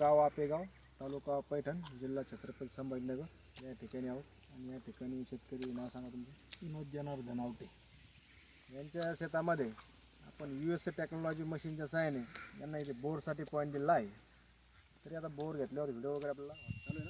गाव आपेगाव तालुका पैठण जिल्हा छत्रपती संभाजीनगर. या ठिकाणी आहोत आणि या ठिकाणी शेतकरी नाव सांगा तुमचं. विनोद जनार्दन आवटे. यांच्या शेतामध्ये आपण यू एस टेक्नॉलॉजी मशीनच्या सहाय्याने यांना इथे बोरसाठी पॉईंट दिला आहे. तरी आता बोर घेतल्यावर व्हिडिओ वगैरे आपल्याला चालू आहे ना?